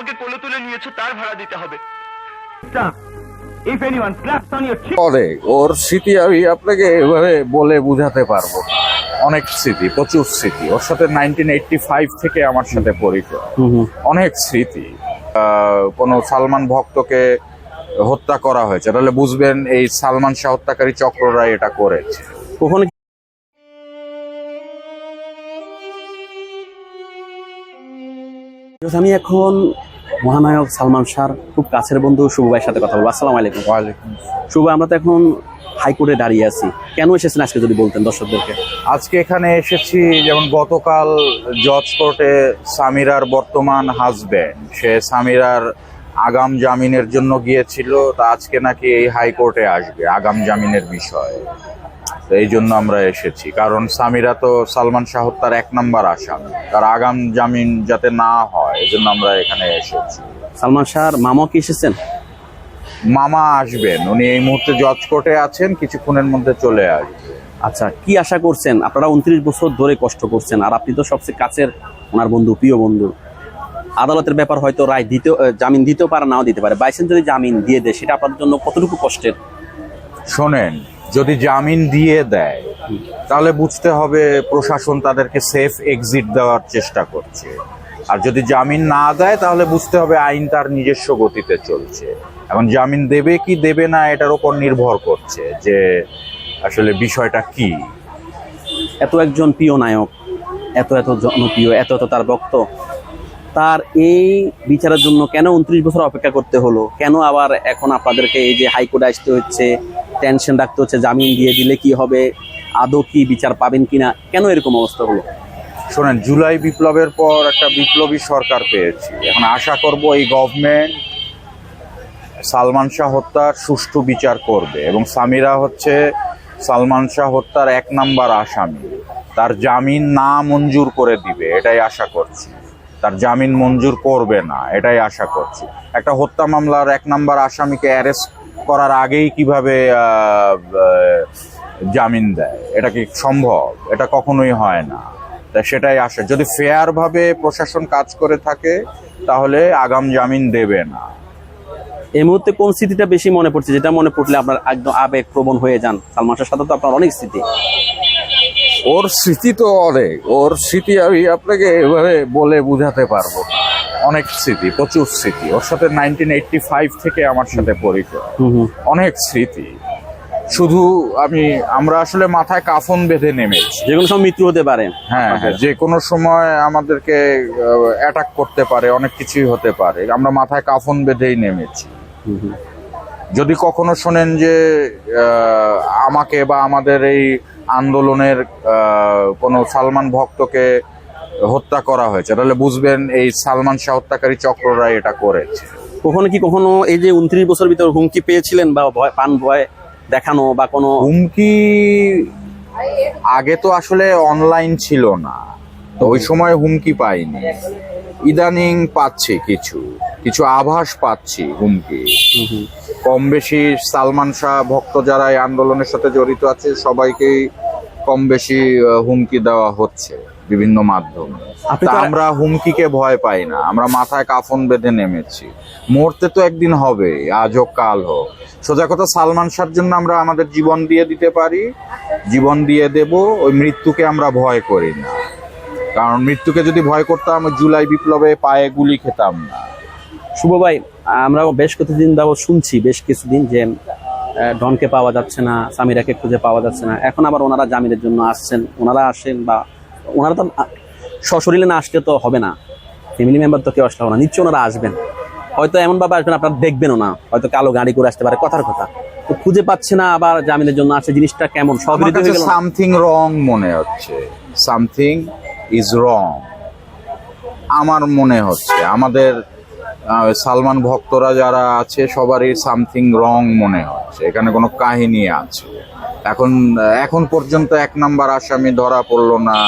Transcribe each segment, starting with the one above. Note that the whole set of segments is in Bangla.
আমাকে কোলে তুলে নিয়েছো তার ভাড়া দিতে হবে। If anyone slaps on your পরে ওর স্মৃতি আমি আপনাকে এভাবে বলে বুঝাতে পারব। অনেক স্মৃতি প্রচুর স্মৃতি। ওর সাথে নাইনটিন এইটটি ফাইভ থেকে আমার সাথে পরিচয়। অনেক স্মৃতি। আহ, কোনো সালমান ভক্তকে হত্যা করা হয়েছে। তাহলে বুঝবেন এই সালমান শাহ হত্যাকারী চক্ররা এটা করেছে। আমি এখন মহানায়ক সালমান শাহর খুব কাছের বন্ধু শুভ ভাইয়ের সাথে কথা বলব। আসসালামু আলাইকুম। ওয়ালাইকুম শুভ আমরা তো এখন হাইকোর্টে দাঁড়িয়ে আছি। কেন এসেছেন আজকে যদি বলতেন দর্শকদেরকে? আজকে এখানে এসেছি যেমন গতকাল জজ কোর্টে সামিরার বর্তমান হাজবেন্ড সে সামিরার আগাম জামিনের জন্য গিয়েছিল তা আজকে নাকি এই হাইকোর্টে আসবে আগাম জামিনের বিষয়ে। তো এই জন্য আমরা এসেছি। কারণ সামিরা তো সালমান শাহ তার এক নম্বর আসামি। তার আগাম জামিন যাতে না হয় এই জন্য আমরা এখানে এসেছি। সালমান শাহর মামা কি এসেছেন? মামা আসবেন। উনি এই মুহূর্তে জজ কোর্টে আছেন কিছুক্ষণের মধ্যে চলে আসবে। আচ্ছা কি আশা করছেন? আপনারা উনত্রিশ বছর ধরে কষ্ট করছেন আর আপনি তো সবচেয়ে কাছের ওনার বন্ধু প্রিয় বন্ধু। আদালতের ব্যাপার হয়তো রায় দিতে জামিন দিতেও পারে নাও দিতে পারে। বাইসেন যদি জামিন দিয়ে দেয় সেটা আপনার জন্য কতটুকু কষ্টের? শোনেন যদি জামিন দিয়ে দেয়, তাহলে বুঝতে হবে প্রশাসন তাদেরকে সেফ এক্সিট দেওয়ার চেষ্টা করছে। আর যদি জামিন না দেয়, তাহলে বুঝতে হবে আইন তার নিজস্ব গতিতে চলছে। এখন জামিন দেবে কি দেবে না, এটার উপর নির্ভর করছে যে আসলে বিষয়টা কি। এত একজন প্রিয় নায়ক, এত এত জনপ্রিয়, এত এত তার ভক্ত, তার এই বিচারের জন্য কেন উনত্রিশ বছর অপেক্ষা করতে হলো? কেন আবার এখন আপনাদেরকে এই যে হাইকোর্টে আসতে হচ্ছে? টেনশন রাখতে হচ্ছে, জামিন দিয়ে দিলে কি হবে, আদৌ কি বিচার পাবেন কিনা, কেন এরকম অবস্থা হলো? শোনেন, জুলাই বিপ্লবের পর একটা বিপ্লবী সরকার পেয়েছি। এখন আশা করব এই গভর্নমেন্ট সালমান শাহ হত্যার সুষ্ঠু বিচার করবে এবং সামিরা হচ্ছে সালমান শাহ হত্যার এক নাম্বার আসামি। তার জামিন না মঞ্জুর করে দিবে, এটাই আশা করছি। তার জামিন মঞ্জুর করবে না, এটাই আশা করছি। একটা হত্যা মামলার এক নাম্বার আসামিকে অ্যারেস্ট করার আগেই কীভাবে জামিন দেয়? এটা কি সম্ভব? এটা কখনোই হয় না। তা সেটাই আসে। যদি ফেয়ারভাবে প্রশাসন কাজ করে থাকে তাহলে আগাম জামিন দেবে না। এই মুহূর্তে কোন স্মৃতিটা বেশি মনে পড়ছে? যেটা মনে পড়লে আপনার একদম আবেগ প্রবণ হয়ে যান সালমান শাহের সাথে তো আপনার অনেক স্মৃতি। ওর স্মৃতি তো অনেক। ওর স্মৃতি আমি আপনাকে এভাবে বলে বুঝাতে পারব না। অনেক স্মৃতি প্রচুর স্মৃতি। ওর সাথে নাইনটিন এইটটি ফাইভ থেকে আমার সাথে পরিচয়। অনেক স্মৃতি। শুধু আমি আমরা আসলে মাথায় কাফন বেঁধে নেমেছি। যে কোনো সময় মৃত্যু হতে পারে। হ্যাঁ হ্যাঁ যে কোনো সময় আমাদেরকে অ্যাটাক করতে পারে অনেক কিছুই হতে পারে। আমরা মাথায় কাফন বেঁধেই নেমেছি। যদি কখনো শোনেন যে আমাকে বা আমাদের এই আন্দোলনের কোনো সালমান ভক্তকে হত্যা করা হয়েছে। তাহলে বুঝবেন এই সালমান শাহ হত্যাকারী চক্ররা এটা করেছে। কখনো কি কখনো এই যে উনত্রিশ বছর ভিতরে হুমকি পেয়েছিলেন বা ভয় পান ভয় দেখানো বা কোনো হুমকি আগে তো আসলে অনলাইন ছিল না। তো ওই সময় হুমকি পাইনি। ইদানিং পাচ্ছি কিছু। কিছু আভাস পাচ্ছি হুমকি। কম বেশি সালমান শাহ ভক্ত যারা এই আন্দোলনের সাথে জড়িত আছে সবাইকেই কম বেশি হুমকি দেওয়া হচ্ছে। বিভিন্ন মাধ্যমে। তা আমরা হুমকিকে ভয় পাই না। আমরা মাথায় কাফন বেঁধে নেমেছি। মরতে তো একদিন হবে আজ হোক কাল হোক। সোজা কথা সালমান শাহর জন্য আমরা আমাদের জীবন দিয়ে দিতে পারি। জীবন দিয়ে দেব ওই মৃত্যুকে আমরা ভয় করি না। কারণ মৃত্যুকে যদি ভয় করতাম জুলাই বিপ্লবে পায়ে গুলি খেতাম না। শুভ ভাই আমরা বেশ কিছুদিন যাবত শুনছি বেশ কিছুদিন যে ডনকে পাওয়া যাচ্ছে না সামিরাকে খুঁজে পাওয়া যাচ্ছে না। এখন আবার ওনারা জামিনের জন্য আসছেন। ওনারা আসেন বা ওনারা তো সশরীরে না আসলে তো হবে না। ফ্যামিলি মেম্বার তো কেউ আসলে হবে না। নিশ্চয় ওনারা আসবেন। হয়তো এমন ভাবে আসবেন আপনারা দেখবেনও না। হয়তো কালো গাড়ি করে আসতে পারে কথার কথা। তো খুঁজে পাচ্ছে না আবার জামিনের জন্য আসছে জিনিসটা কেমন? সব সামথিং রং মনে হচ্ছে। সামথিং ইজ রং আমার মনে হচ্ছে আমাদের সালমান ভক্তরা যারা আছে সবারই সামথিং রং মনে হচ্ছে। এখানে কোনো কাহিনী আছে। এখন এখন পর্যন্ত এক নাম্বার আসামি ধরা পড়ল না।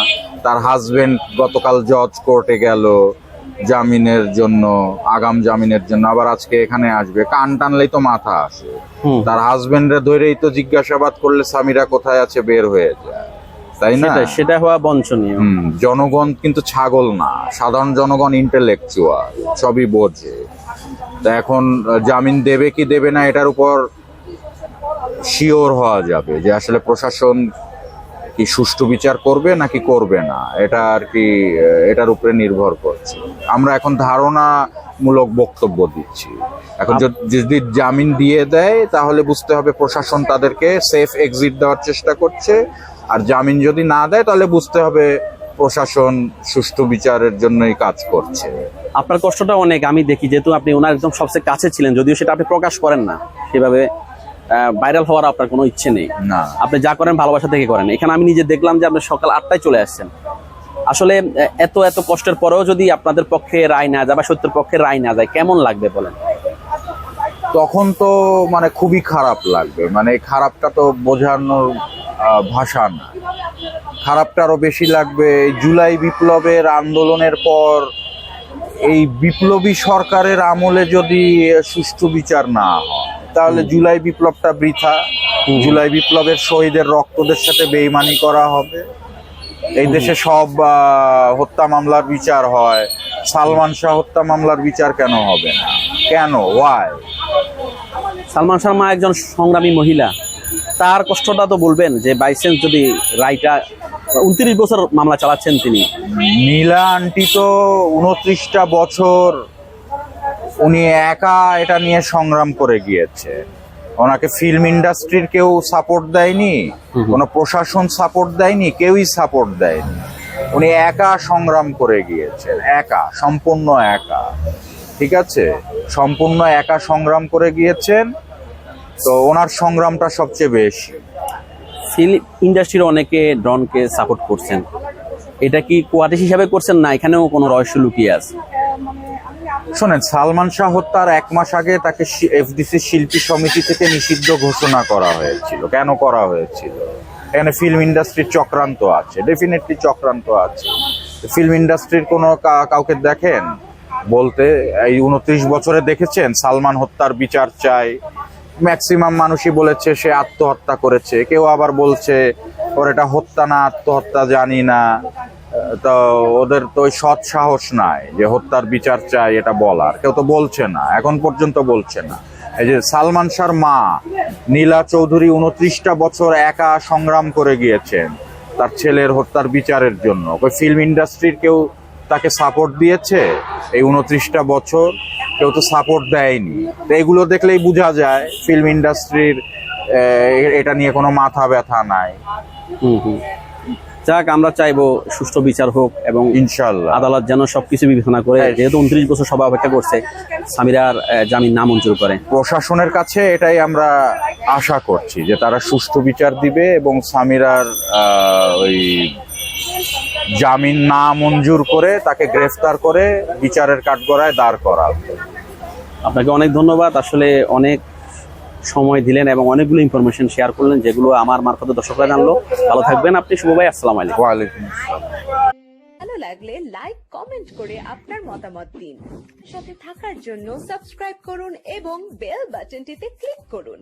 তার হাজবেন্ড গতকাল জজ কোর্টে গেল জামিনের জন্য আগাম জামিনের জন্য আবার আজকে এখানে আসবে। কান টানলেই তো মাথা আসে। তার হাজবেন্ডের ধরেই তো জিজ্ঞাসাবাদ করলে স্বামীরা কোথায় আছে বের হয়ে যায়। তাই না? সেটা সেটা হওয়া বঞ্চনীয়। জনগণ কিন্তু ছাগল না। সাধারণ জনগণ ইন্টেলেকচুয়াল সবই বোঝে। তা এখন জামিন দেবে কি দেবে না এটার উপর শিওর হওয়া যাবে যে আসলে প্রশাসন কি সুষ্ঠু বিচার করবে নাকি করবে না? এটা আর কি এটার উপরে নির্ভর করছে। আমরা এখন ধারণামূলক বক্তব্য দিচ্ছি। এখন যদি- যদি জামিন দিয়ে দেয় তাহলে বুঝতে হবে প্রশাসন তাদেরকে সেফ এক্সিট দেওয়ার চেষ্টা করছে। আর জামিন যদি না দেয় তাহলে বুঝতে হবে প্রশাসন সুষ্ঠু বিচারের জন্যই কাজ করছে। আপনার কষ্টটা অনেক আমি দেখি যেহেতু আপনি ওনার একদম সবচেয়ে কাছে ছিলেন যদিও সেটা আপনি প্রকাশ করেন না সেভাবে। ভাইরাল হওয়ার আপনার কোনো ইচ্ছে নেই। না। আপনি যা করেন ভালোবাসা থেকে করেন। এখানে আমি নিজে দেখলাম যে আপনি সকাল আটটায় চলে আসছেন। আসলে এত এত কষ্টের পরেও যদি আপনাদের পক্ষে রায় না যায় বা সত্যের পক্ষে রায় না যায় কেমন লাগবে বলেন? তখন তো মানে খুবই খারাপ লাগবে। মানে খারাপটা তো বোঝানোর ভাষা না। খারাপটা আরও বেশি লাগবে জুলাই বিপ্লবের আন্দোলনের পর। এই বিপ্লবী সরকারের আমলে যদি সুষ্ঠু বিচার না হয় তাহলে জুলাই বিপ্লবটা বৃথা। জুলাই বিপ্লবের শহীদের রক্তদের সাথে বেইমানি করা হবে। এই দেশে সব হত্যা মামলার বিচার হয়। সালমান শাহ হত্যা মামলার বিচার কেন হবে না? কেন? ওয়াই সালমান শর্মা একজন সংগ্রামী মহিলা। তার কষ্টটা তো বলবেন যে বাইসেন্স যদি রায়টা উনত্রিশ বছর মামলা চালাচ্ছেন তিনি। নীলা আন্টি তো উনত্রিশটা বছর উনি একা এটা নিয়ে সংগ্রাম করে গিয়েছে। ওনাকে ফিল্ম ইন্ডাস্ট্রির কেউ সাপোর্ট দেয়নি কোনো প্রশাসন সাপোর্ট দেয়নি কেউই সাপোর্ট দেয়নি। উনি একা সংগ্রাম করে গিয়েছেন একা সম্পূর্ণ একা। ঠিক আছে? সম্পূর্ণ একা সংগ্রাম করে গিয়েছেন তো ওনার সংগ্রামটা সবচেয়ে বেশি। ফিল্ম ইন্ডাস্ট্রির অনেকে ডনকে সাপোর্ট করছেন। এটা কি কোয়ার্টিস হিসাবে করছেন না এখানেও কোনো রহস্য লুকিয়ে আছে? শোনেন, সালমান শাহ হত্যার এক মাস আগে তাকে এফডিসি শিল্পী সমিতি থেকে নিষিদ্ধ ঘোষণা করা হয়েছিল। কেন করা হয়েছিল? এখানে ফিল্ম ইন্ডাস্ট্রির চক্রান্ত আছে ডেফিনেটলি চক্রান্ত আছে। ফিল্ম ইন্ডাস্ট্রির কোনো কাউকে দেখেন? বলতে এই উনত্রিশ বছরে দেখেছেন, সালমান হত্যার বিচার চাই। ম্যাক্সিমাম মানুষই বলেছে, সে আত্মহত্যা করেছে। কেউ আবার বলছে, ওর এটা হত্যা না, আত্মহত্যা জানি না। তো ওদের তো ওই সৎ সাহস নাই যে হত্যার বিচার চাই, এটা বলার। কেউ তো বলছে না, এখন পর্যন্ত বলছে না। এই যে সালমান শাহর মা, নীলা চৌধুরী উনত্রিশটা বছর একা সংগ্রাম করে গিয়েছেন তার ছেলের হত্যার বিচারের জন্য। ওই ফিল্ম ইন্ডাস্ট্রির কেউ তাকে সাপোর্ট দিয়েছে? এই উনত্রিশটা বছর কেউ তো সাপোর্ট দেয়নি। তো এগুলো দেখলেই বোঝা যায় ফিল্ম ইন্ডাস্ট্রির এটা নিয়ে কোনো মাথা ব্যথা নাই। হুম হুম। যাক আমরা চাইব সুষ্ঠু বিচার হোক এবং ইনশাল্লাহ আদালত যেন সবকিছু বিবেচনা করে হ্যাঁ। যেহেতু উনত্রিশ বছর সবাই অপেক্ষা করছে সামিরার জামিন না মঞ্জুর করে। প্রশাসনের কাছে এটাই আমরা আশা করছি যে তারা সুষ্ঠু বিচার দিবে এবং সামিরার ওই জামিন না মঞ্জুর করে তাকে গ্রেফতার করে বিচারের কাঠগড়ায় দাঁড় করা আপনাকে অনেক ধন্যবাদ। আসলে অনেক সময় দিলেন এবং অনেকগুলো ইনফরমেশন শেয়ার করলেন যেগুলো আমার মারফত দর্শকরা জানলো। ভালো থাকবেন আপনি শুভ ভাই আসসালাম আলাইকুম। ভালো লাগলে লাইক কমেন্ট করে আপনার মতামত দিন। সাথে থাকার জন্য সাবস্ক্রাইব করুন এবং বেল বাটনটিতে ক্লিক করুন।